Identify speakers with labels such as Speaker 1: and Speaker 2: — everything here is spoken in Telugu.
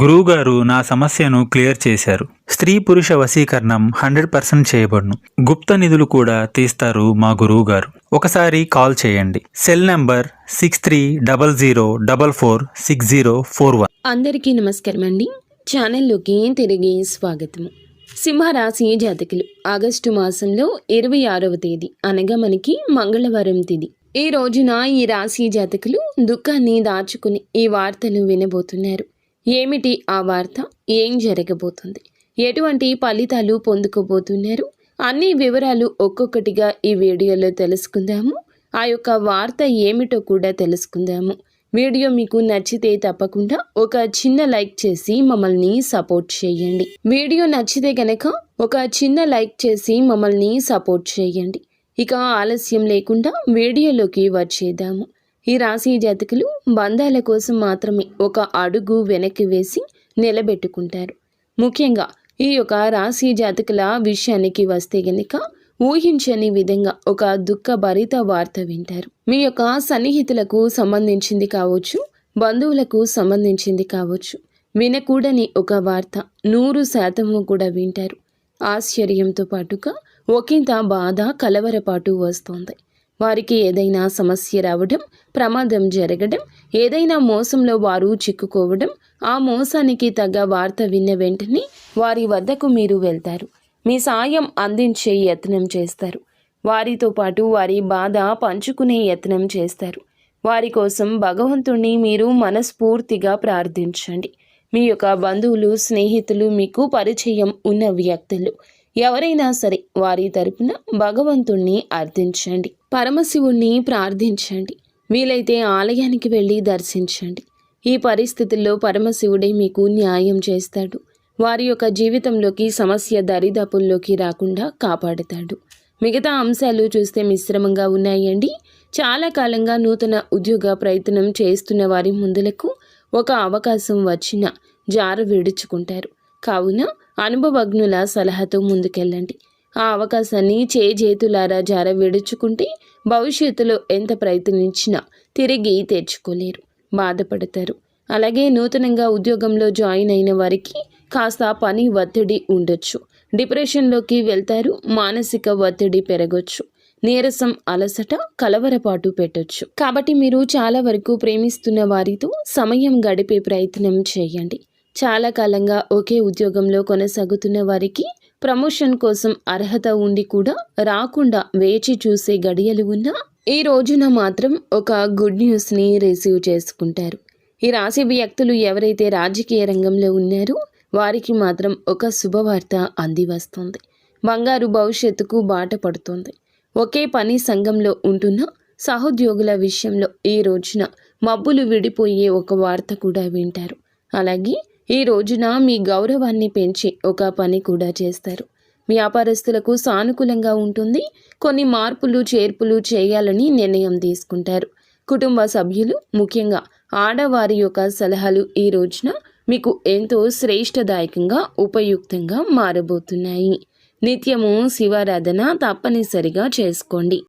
Speaker 1: గురువుగారు నా సమస్యను క్లియర్ చేశారు. స్త్రీ పురుష వశీకరణం హండ్రెడ్ పర్సెంట్ చేయబడును. గుప్త నిధులు కూడా తీస్తారు మా గురువుగారు. ఒకసారి కాల్ చేయండి. Cell number six three double zero double four six zero four one.
Speaker 2: అందరికీ నమస్కారం అండి. ఛానల్లోకి తిరిగి స్వాగతం సింహరాశి జాతకులు. ఆగస్టు మాసంలో ఇరవై ఆరవ తేదీ అనగా మనకి మంగళవారం తేదీ. ఈ రోజున ఈ రాశి జాతకులు దుఃఖాన్ని దాచుకుని ఈ వార్తను వినబోతున్నారు. ఏమిటి ఆ వార్త? ఏం జరగబోతుంది? ఎటువంటి ఫలితాలు పొందుకోబోతున్నారు? అన్ని వివరాలు ఒక్కొక్కటిగా ఈ వీడియోలో తెలుసుకుందాము. ఆ యొక్క వార్త ఏమిటో కూడా తెలుసుకుందాము. వీడియో మీకు నచ్చితే తప్పకుండా ఒక చిన్న లైక్ చేసి మమ్మల్ని సపోర్ట్ చేయండి. వీడియో నచ్చితే గనక ఒక చిన్న లైక్ చేసి మమ్మల్ని సపోర్ట్ చేయండి. ఇక ఆలస్యం లేకుండా వీడియోలోకి వచ్చేద్దాము. ఈ రాశి జాతకులు బంధాల కోసం మాత్రమే ఒక అడుగు వెనక్కి వేసి నిలబెట్టుకుంటారు. ముఖ్యంగా ఈ యొక్క రాశి జాతకుల విషయానికి వస్తే గనక ఊహించని విధంగా ఒక దుఃఖభరిత వార్త వింటారు. మీ యొక్క సన్నిహితులకు సంబంధించింది కావచ్చు బంధువులకు సంబంధించింది కావచ్చు వినకూడని ఒక వార్త నూరు శాతము కూడా వింటారు. ఆశ్చర్యంతో పాటుగా ఒకంత బాధ కలవరపాటు వస్తోంది. వారికి ఏదైనా సమస్య రావడం ప్రమాదం జరగడం ఏదైనా మోసంలో వారు చిక్కుకోవడం ఆ మోసానికి తగ్గ వార్త విన్న వెంటనే వారి వద్దకు మీరు వెళ్తారు. మీ సాయం అందించే యత్నం చేస్తారు. వారితో పాటు వారి బాధ పంచుకునే యత్నం చేస్తారు. వారి కోసం భగవంతుణ్ణి మీరు మనస్ఫూర్తిగా ప్రార్థించండి. మీ యొక్క బంధువులు స్నేహితులు మీకు పరిచయం ఉన్న వ్యక్తులు ఎవరైనా సరే వారి తరపున భగవంతుణ్ణి అర్థించండి పరమశివుణ్ణి ప్రార్థించండి వీలైతే ఆలయానికి వెళ్ళి దర్శించండి. ఈ పరిస్థితుల్లో పరమశివుడే మీకు న్యాయం చేస్తాడు. వారి యొక్క జీవితంలోకి సమస్య దరిదాపుల్లోకి రాకుండా కాపాడుతాడు. మిగతా అంశాలు చూస్తే మిశ్రమంగా ఉన్నాయండి. చాలా కాలంగా నూతన ఉద్యోగ ప్రయత్నం చేస్తున్న వారి ముందులకు ఒక అవకాశం వచ్చిన జారు విడుచుకుంటారు. కావున అనుభవజ్ఞుల సలహాతో ముందుకెళ్ళండి. ఆ అవకాశాన్ని చేజేతులారా జార విడుచుకుంటే భవిష్యత్తులో ఎంత ప్రయత్నించినా తిరిగి తెచ్చుకోలేరు బాధపడతారు. అలాగే నూతనంగా ఉద్యోగంలో జాయిన్ అయిన వారికి కాస్త పని ఒత్తిడి ఉండొచ్చు. డిప్రెషన్లోకి వెళ్తారు మానసిక ఒత్తిడి పెరగొచ్చు. నీరసం అలసట కలవరపాటు పెట్టొచ్చు. కాబట్టి మీరు చాలా వరకు ప్రేమిస్తున్న వారితో సమయం గడిపే ప్రయత్నం చేయండి. చాలా కాలంగా ఒకే ఉద్యోగంలో కొనసాగుతున్న వారికి ప్రమోషన్ కోసం అర్హత ఉండి కూడా రాకుండా వేచి చూసే గడియలు ఉన్నా ఈ రోజున మాత్రం ఒక గుడ్ న్యూస్ని రిసీవ్ చేసుకుంటారు. ఈ రాశి వ్యక్తులు ఎవరైతే రాజకీయ రంగంలో ఉన్నారో వారికి మాత్రం ఒక శుభవార్త అంది వస్తుంది బంగారు భవిష్యత్తుకు బాట పడుతుంది. ఒకే పని సంఘంలో ఉంటున్న సహోద్యోగుల విషయంలో ఈ రోజున మబ్బులు విడిపోయే ఒక వార్త కూడా వింటారు. అలాగే ఈ రోజున మీ గౌరవాన్ని పెంచి ఒక పని కూడా చేస్తారు. వ్యాపారస్తులకు సానుకూలంగా ఉంటుంది. కొన్ని మార్పులు చేర్పులు చేయాలని నిర్ణయం తీసుకుంటారు. కుటుంబ సభ్యులు ముఖ్యంగా ఆడవారి యొక్క సలహాలు ఈ రోజున మీకు ఎంతో శ్రేష్టదాయకంగా ఉపయుక్తంగా మారబోతున్నాయి. నిత్యము శివారాధన తప్పనిసరిగా చేసుకోండి.